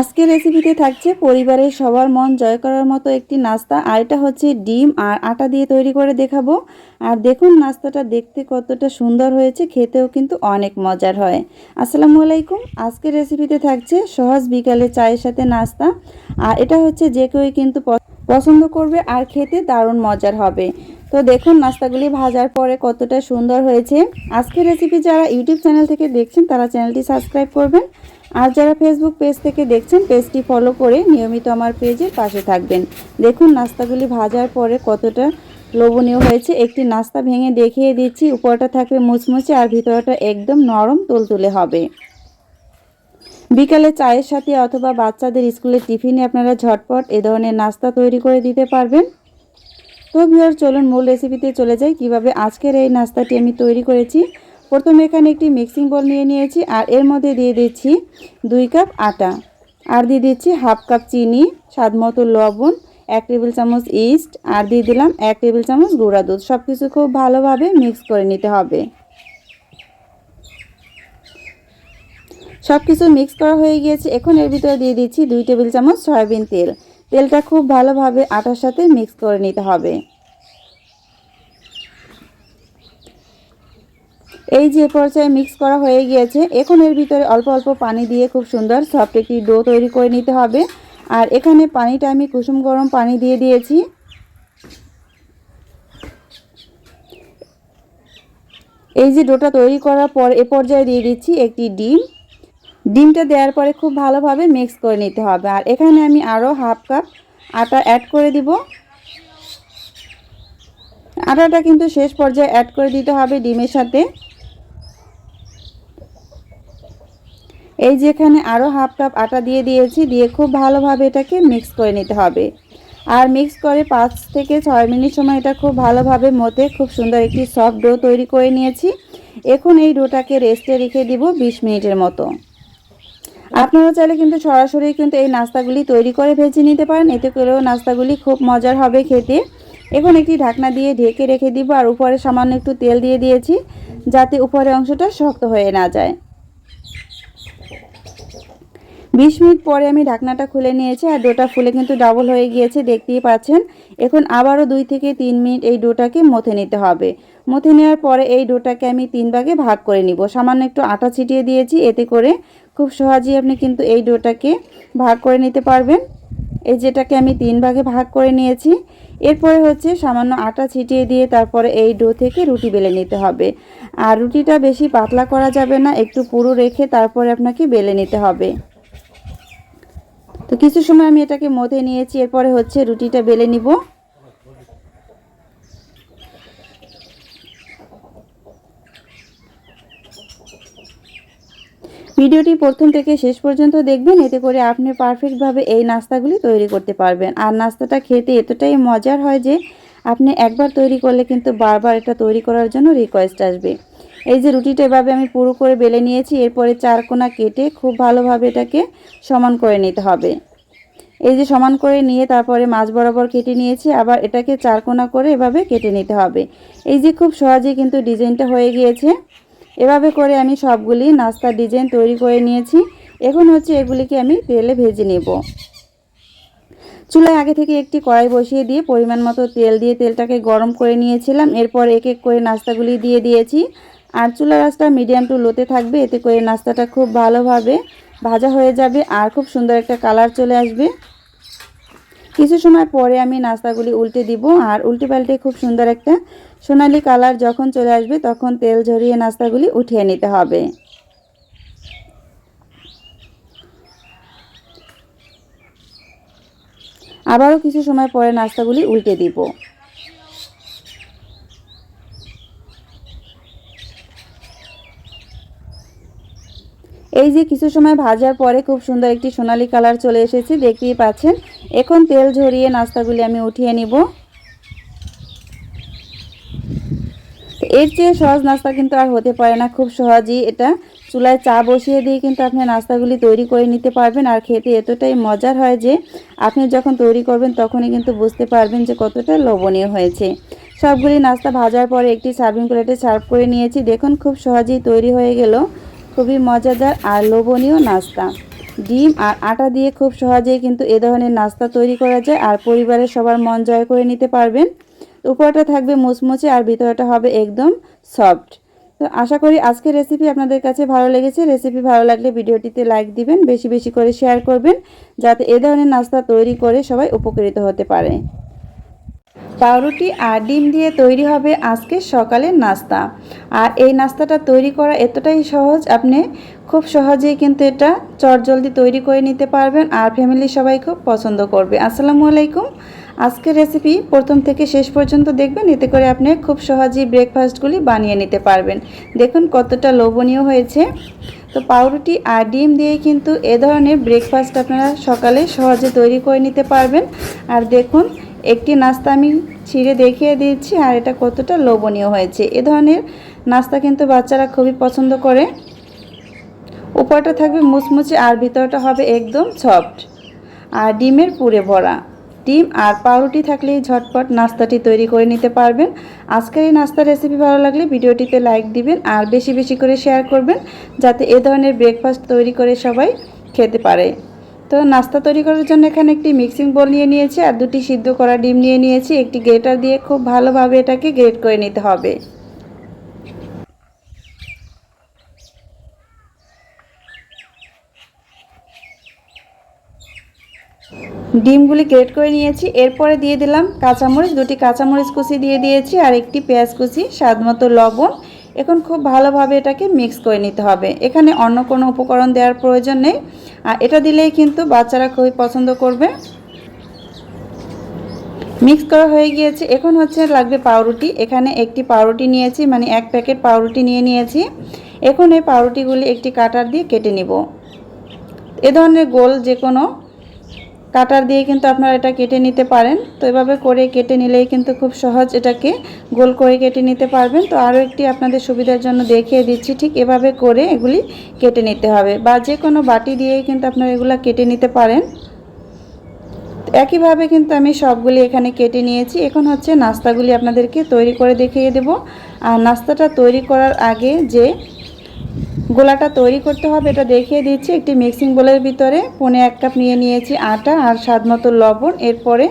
আজকের রেসিপিতে থাকছে পরিবারের সবার মন জয় করার মতো একটি নাস্তা, আর এটা হচ্ছে ডিম আর আটা দিয়ে তৈরি করে দেখাবো। আর দেখুন নাস্তাটা দেখতে কতটা সুন্দর হয়েছে, খেতেও কিন্তু অনেক মজার হয়। আসসালামু আলাইকুম, আজকের রেসিপিতে থাকছে সহজ বিকালে চায়ের সাথে নাস্তা। আর এটা হচ্ছে যে কেউই কিন্তু পছন্দ করবে আর খেতে দারুণ মজার হবে। তো দেখুন নাস্তাগুলি ভাজার পরে কতটা সুন্দর হয়েছে। আজকের রেসিপি যারা ইউটিউব চ্যানেল থেকে দেখছেন, তারা চ্যানেলটি সাবস্ক্রাইব করবেন। আর যারা ফেসবুক পেজ থেকে দেখছেন পেজটি ফলো করে নিয়মিত আমার পেজের পাশে থাকবেন। দেখুন নাস্তাগুলি ভাজার পরে কতটা লোভনীয় হয়েছে। একটি নাস্তা ভেঙে দেখিয়ে দিচ্ছি, উপরটা থাকবে মুচমুচে আর ভিতরটা একদম নরম তুলতুলে হবে। বিকালে চায়ের সাথে অথবা বাচ্চাদের স্কুলের টিফিনে আপনারা ঝটপট এ ধরনের নাস্তা তৈরি করে দিতে পারবেন। তো ভিউয়ার চলুন মূল রেসিপিতে চলে যাই। কীভাবে আজকের এই নাস্তাটি আমি তৈরি করেছি প্রথমে এখানে একটি মিক্সিং বল নিয়ে নিয়েছি, আর এর মধ্যে দিয়ে দিচ্ছি দুই কাপ আটা। আর দিয়ে দিচ্ছি হাফ কাপ চিনি, স্বাদ মতো লবণ, এক টেবিল চামচ ইস্ট আর দিয়ে দিলাম এক টেবিল চামচ গুঁড়া দুধ। সব কিছু খুব ভালোভাবে মিক্স করে নিতে হবে। সব কিছু মিক্স করা হয়ে গিয়েছে। এখন এর ভিতরে দিয়ে দিচ্ছি দুই টেবিল চামচ সয়াবিন তেল। তেলটা খুব ভালোভাবে আটার সাথে মিক্স করে নিতে হবে। এই যে পর্যায়ে মিক্স করা হয়ে গিয়েছে, এখন এর ভিতরে অল্প অল্প পানি দিয়ে খুব সুন্দর সফট একটি ডো তৈরি করে নিতে হবে। আর এখানে পানিটা আমি কুসুম গরম পানি দিয়ে দিয়েছি। এই যে ডোটা তৈরি করার পর এ পর্যায়ে দিয়ে দিচ্ছি একটি ডিম। ডিমটা দেওয়ার পরে খুব ভালোভাবে মিক্স করে নিতে হবে। আর এখানে আমি আরও হাফ কাপ আটা অ্যাড করে দিব। আটাটা কিন্তু শেষ পর্যায়ে অ্যাড করে দিতে হবে ডিমের সাথে। এই যে এখানে আরও হাফ কাপ আটা দিয়ে দিয়েছি, দিয়ে খুব ভালোভাবে এটাকে মিক্স করে নিতে হবে। আর মিক্স করে পাঁচ থেকে ছয় মিনিট সময় এটা খুব ভালোভাবে মতে খুব সুন্দর একটি সফট ডো তৈরি করে নিয়েছি। এখন এই ডোটাকে রেস্টে রেখে দিব বিশ মিনিটের মতো। আপনারা চাইলে কিন্তু সরাসরি কিন্তু এই নাস্তাগুলি তৈরি করে ভেজে নিতে পারেন, এতে করেও নাস্তাগুলি খুব মজার হবে খেতে। এখন একটি ঢাকনা দিয়ে ঢেকে রেখে দিব, আর উপরে সামান্য একটু তেল দিয়ে দিয়েছি, যাতে উপরের অংশটা শক্ত হয়ে না যায়। বিশ মিনিট পরে আমি ঢাকনাটা খুলে নিয়েছি আর ডোটা ফুলে কিন্তু ডাবল হয়ে গিয়েছে, দেখতেই পাচ্ছেন। এখন আবারও দুই থেকে তিন মিনিট এই ডোটাকে মথে নিতে হবে। মথে নেওয়ার পরে এই ডোটাকে আমি তিন ভাগে ভাগ করে নিব। সামান্য একটু আটা ছিটিয়ে দিয়েছি, এতে করে খুব সহজেই আপনি কিন্তু এই ডোটাকে ভাগ করে নিতে পারবেন। এই যেটাকে আমি তিন ভাগে ভাগ করে নিয়েছি, এরপরে হচ্ছে সামান্য আটা ছিটিয়ে দিয়ে তারপরে এই ডো থেকে রুটি বেলে নিতে হবে। আর রুটিটা বেশি পাতলা করা যাবে না, একটু পুরো রেখে তারপরে আপনাকে বেলে নিতে হবে। তো কিছু সময় আমি এটাকে মধ্যে নিয়েছি, এরপরে হচ্ছে রুটিটা বেলে নিব। ভিডিওটি প্রথম থেকে শেষ পর্যন্ত দেখবেন, এতে করে আপনি পারফেক্টভাবে এই নাস্তাগুলি তৈরি করতে পারবেন। আর নাস্তাটা খেতে এতটাই মজার হয় যে, আপনি একবার তৈরি করলে কিন্তু বারবার এটা তৈরি করার জন্য রিকোয়েস্ট আসবে। এই যে রুটিটা এভাবে আমি পুরো করে বেলে নিয়েছি, এরপরে চার কোনা কেটে খুব ভালোভাবে এটাকে সমান করে নিতে হবে। এই যে সমান করে নিয়ে তারপরে মাছ বরাবর কেটে নিয়েছি, আবার এটাকে চার কোনা করে এভাবে কেটে নিতে হবে। এই যে খুব সহজেই কিন্তু ডিজাইনটা হয়ে গিয়েছে। এভাবে করে আমি সবগুলি নাস্তার ডিজাইন তৈরি করে নিয়েছি। এখন হচ্ছে এগুলিকে আমি তেলে ভেজে নেব। চুলায় আগে থেকে একটি কড়াই বসিয়ে দিয়ে পরিমাণ মতো তেল দিয়ে তেলটাকে গরম করে নিয়েছিলাম। এরপর এক এক করে নাস্তাগুলি দিয়ে দিয়েছি। আর চুলা রাস্তা মিডিয়াম টু লোতে থাকবে, এতে করে নাস্তাটা খুব ভালোভাবে ভাজা হয়ে যাবে আর খুব সুন্দর একটা কালার চলে আসবে। কিছু সময় পরে আমি নাস্তাগুলি উল্টে দিব আর উল্টে পাল্টে খুব সুন্দর একটা সোনালি কালার যখন চলে আসবে, তখন তেল ঝরিয়ে নাস্তাগুলি উঠিয়ে নিতে হবে। আবারও কিছু সময় পরে নাস্তাগুলি উল্টে দিব। এই যে কিছু সময় ভাজার পরে খুব সুন্দর একটি সোনালি কালার চলে এসেছে, দেখতেই পাচ্ছেন। এখন তেল ঝরিয়ে নাস্তাগুলি আমি উঠিয়ে নিব। এর চেয়ে সহজ নাস্তা কিন্তু আর হতে পারে না, খুব সহজেই এটা। চুলায় চা বসিয়ে দিয়ে কিন্তু আপনি নাস্তাগুলি তৈরি করে নিতে পারবেন, আর খেতে এতটাই মজার হয় যে আপনি যখন তৈরি করবেন তখনই কিন্তু বুঝতে পারবেন যে কতটা লোভনীয় হয়েছে। সবগুলি নাস্তা ভাজার পরে একটি সার্ভিং প্লেটে সার্ভ করে নিয়েছি, দেখুন খুব সহজেই তৈরি হয়ে গেল। খুবই মজাদার আর লোভনীয় নাস্তা। ডিম আর আটা দিয়ে খুব সহজেই কিন্তু এ ধরনের নাস্তা তৈরি করা যায় আর পরিবারের সবার মন জয় করে নিতে পারবেন। উপরটা থাকবে মুচমুচে আর ভিতরটা হবে একদম সফট। তো আশা করি আজকের রেসিপি আপনাদের কাছে ভালো লেগেছে। রেসিপি ভালো লাগলে ভিডিওটিতে লাইক দিবেন, বেশি বেশি করে শেয়ার করবেন, যাতে এ ধরনের নাস্তা তৈরি করে সবাই উপকৃত হতে পারে। পাউরুটি আর ডিম দিয়ে তৈরি হবে আজকে সকালের নাস্তা। আর এই নাস্তাটা তৈরি করা এতটাই সহজ, আপনি খুব সহজেই কিন্তু এটা চটজলদি তৈরি করে নিতে পারবেন আর ফ্যামিলি সবাই খুব পছন্দ করবে। আসসালামু আলাইকুম। আজকের রেসিপি প্রথম থেকে শেষ পর্যন্ত দেখবেন, এতে করে আপনি খুব সহজেই ব্রেকফাস্টগুলি বানিয়ে নিতে পারবেন। দেখুন কতটা লোভনীয় হয়েছে। তো পাউরুটি আর ডিম দিয়ে কিন্তু এ ধরনের ব্রেকফাস্ট আপনারা সকালে সহজে তৈরি করে নিতে পারবেন। আর দেখুন একটি নাস্তা আমি ছিঁড়ে দেখিয়ে দিচ্ছি আর এটা কতটা লোভনীয় হয়েছে। এ ধরনের নাস্তা কিন্তু বাচ্চারা খুবই পছন্দ করে। উপরটা থাকবে মুচমুচে আর ভিতরটা হবে একদম সফট। আর ডিমের পুরে ভরা। ডিম আর পাউরুটি থাকলেই ঝটপট নাস্তাটি তৈরি করে নিতে পারবেন। আজকের এই নাস্তার রেসিপি ভালো লাগলে ভিডিওটিতে লাইক দিবেন আর বেশি বেশি করে শেয়ার করবেন, যাতে এ ধরনের ব্রেকফাস্ট তৈরি করে সবাই খেতে পারে। তো নাস্তা তৈরি করার জন্য এখানে একটি মিক্সিং বোল নিয়ে নিয়েছি আর দুটি সিদ্ধ করা ডিম নিয়ে নিয়েছি। একটি গ্রেটার দিয়ে খুব ভালোভাবে এটাকে গ্রেট করে নিতে হবে। ডিমগুলি গ্রেট করে নিয়েছি। এরপরে দিয়ে দিলাম কাঁচামরিচ। দুটি কাঁচামরিচ কুচি দিয়ে দিয়েছি আর একটি পেঁয়াজ কুচি স্বাদ মতো লবণ এখন খুব ভালোভাবে এটাকে মিক্স করে নিতে হবে। এখানে অন্য কোনো উপকরণ দেওয়ার প্রয়োজন নেই। আর এটা দিলেই কিন্তু বাচ্চারা খুবই পছন্দ করবে। মিক্স করা হয়ে গিয়েছে। এখন হচ্ছে লাগবে পাউরুটি। এখানে একটি পাউরুটি নিয়েছি মানে এক প্যাকেট পাউরুটি নিয়ে নিয়েছি। এখন এই পাউরুটিগুলি একটি কাটার দিয়ে কেটে নিব। এ ধরনের গোল যে কোনো কাটার দিয়ে কিন্তু আপনারা এটা কেটে নিতে পারেন। তো এভাবে করে কেটে নিলেই কিন্তু খুব সহজ এটাকে গোল করে কেটে নিতে পারবেন। তো আরও একটি আপনাদের সুবিধার জন্য দেখিয়ে দিচ্ছি, ঠিক এভাবে করে এগুলি কেটে নিতে হবে বা যে কোনো বাটি দিয়েই কিন্তু আপনারা এগুলো কেটে নিতে পারেন। একইভাবে কিন্তু আমি সবগুলি এখানে কেটে নিয়েছি। এখন হচ্ছে নাস্তাগুলি আপনাদেরকে তৈরি করে দেখিয়ে দেব। আর নাস্তাটা তৈরি করার আগে যে গোলাটা তৈরি করতে হবে, এটা দেখিয়ে দিচ্ছি একটি মিক্সিং বোলের ভিতরে। পনে এক কাপ নিয়ে নিয়েছি আটা আর স্বাদ মতো লবণ। এরপরে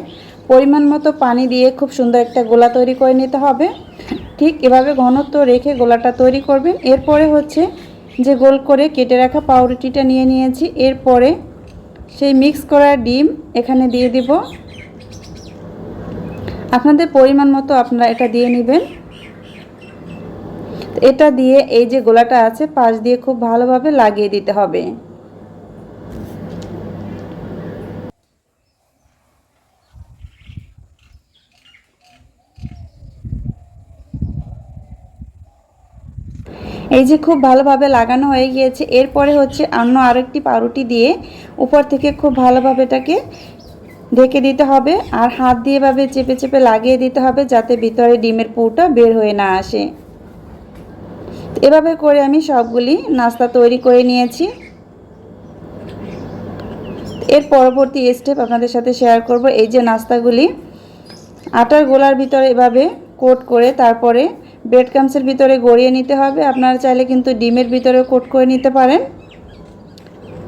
পরিমাণ মতো পানি দিয়ে খুব সুন্দর একটা গোলা তৈরি করে নিতে হবে। ঠিক এভাবে ঘনত্ব রেখে গোলাটা তৈরি করবেন। এরপরে হচ্ছে যে গোল করে কেটে রাখা পাউরুটিটা নিয়ে নিয়েছি। এরপরে সেই মিক্স করা ডিম এখানে দিয়ে দিব। আপনাদের পরিমাণ মতো আপনারা এটা দিয়ে নেবেন। এটা দিয়ে এই যে গোলাটা আছে, পাশ দিয়ে খুব ভালোভাবে লাগিয়ে দিতে হবে। এই যে খুব ভালোভাবে লাগানো হয়ে গিয়েছে, এরপরে হচ্ছে অন্য আরেকটি পাউরুটি দিয়ে উপর থেকে খুব ভালোভাবে এটাকে ঢেকে দিতে হবে আর হাত দিয়ে এভাবে চেপে চেপে লাগিয়ে দিতে হবে যাতে ভিতরে ডিমের পুরটা বের হয়ে না আসে। এভাবে করে আমি সবগুলি নাস্তা তৈরি করে নিয়েছি। এর পরবর্তী স্টেপ আপনাদের সাথে শেয়ার করব। এই যে নাস্তাগুলি, আটার গোলার ভিতরে এভাবে কোট করে তারপরে ব্রেড ক্রামসের ভিতরে গড়িয়ে নিতে হবে। আপনারা চাইলে কিন্তু ডিমের ভিতরে কোট করে নিতে পারেন।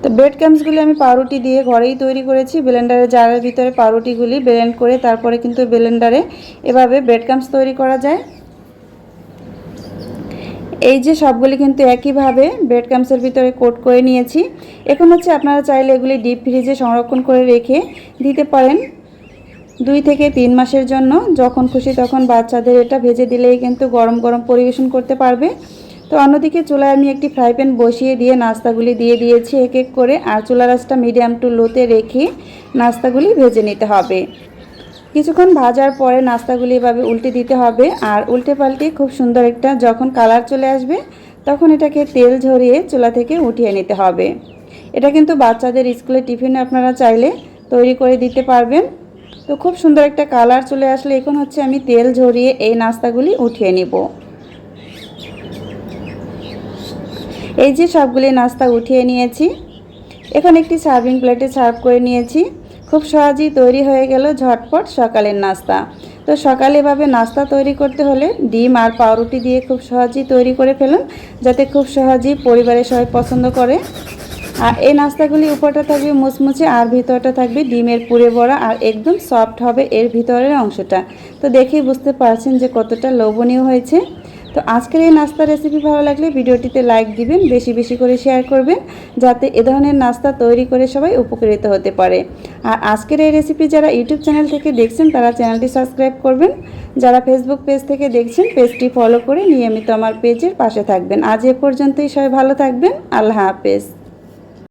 তো ব্রেড ক্রামসগুলি আমি পাউরুটি দিয়ে ঘরেই তৈরি করেছি। ব্লেন্ডারে জারের ভিতরে পাউরুটিগুলি ব্লেন্ড করে তারপরে কিন্তু ব্লেন্ডারে এভাবে ব্রেড ক্রামস তৈরি করা যায়। এই যে সবগুলি কিন্তু একইভাবে ব্রেড ক্রামসের ভিতরে কোট করে নিয়েছি। এখন হচ্ছে আপনারা চাইলে এগুলি ডিপ ফ্রিজে সংরক্ষণ করে রেখে দিতে পারেন দুই থেকে তিন মাসের জন্য। যখন খুশি তখন বাচ্চাদের এটা ভেজে দিলেই কিন্তু গরম গরম পরিবেশন করতে পারবে। তো অন্যদিকে চুলায় আমি একটি ফ্রাই প্যান বসিয়ে দিয়ে নাস্তাগুলি দিয়ে দিয়েছি এক এক করে। আর চুলা রাসটা মিডিয়াম টু লোতে রেখে নাস্তাগুলি ভেজে নিতে হবে। কিছুক্ষণ ভাজার পরে নাস্তাগুলি এভাবে উল্টে দিতে হবে আর উল্টে পাল্টে খুব সুন্দর একটা যখন কালার চলে আসবে, তখন এটাকে তেল ঝরিয়ে চুলা থেকে উঠিয়ে নিতে হবে। এটা কিন্তু বাচ্চাদের স্কুলে টিফিনে আপনারা চাইলে তৈরি করে দিতে পারবেন। তো খুব সুন্দর একটা কালার চলে আসলে এখন হচ্ছে আমি তেল ঝরিয়ে এই নাস্তাগুলি উঠিয়ে নিব। এই যে সবগুলি নাস্তা উঠিয়ে নিয়েছি, এখন একটি সার্ভিং প্লেটে সার্ভ করে নিয়েছি। খুব সহজেই তৈরি হয়ে গেল ঝটপট সকালের নাস্তা। তো সকালে এভাবে নাস্তা তৈরি করতে হলে ডিম আর পাউরুটি দিয়ে খুব সহজেই তৈরি করে ফেলুন, যাতে খুব সহজেই পরিবারের সবাই পছন্দ করে। আর এই নাস্তাগুলি উপরটা থাকবে মুচমুচে আর ভিতরটা থাকবে ডিমের পুরে বড়া আর একদম সফট হবে এর ভিতরের অংশটা। তো দেখেই বুঝতে পারছেন যে কতটা লোভনীয় হয়েছে। তো আজকের এই নাস্তা রেসিপি ভালো লাগলে ভিডিওটিতে লাইক দিবেন, বেশি বেশি করে শেয়ার করবেন, যাতে এ ধরনের নাস্তা তৈরি করে সবাই উপকৃত হতে পারে। আর আজকের এই রেসিপি যারা ইউটিউব চ্যানেল থেকে দেখছেন, তারা চ্যানেলটি সাবস্ক্রাইব করবেন। যারা ফেসবুক পেজ থেকে দেখছেন পেজটি ফলো করে নিয়মিত আমার পেজের পাশে থাকবেন। আজ এ পর্যন্তই সবাই ভালো থাকবেন। আল্লাহ হাফেজ।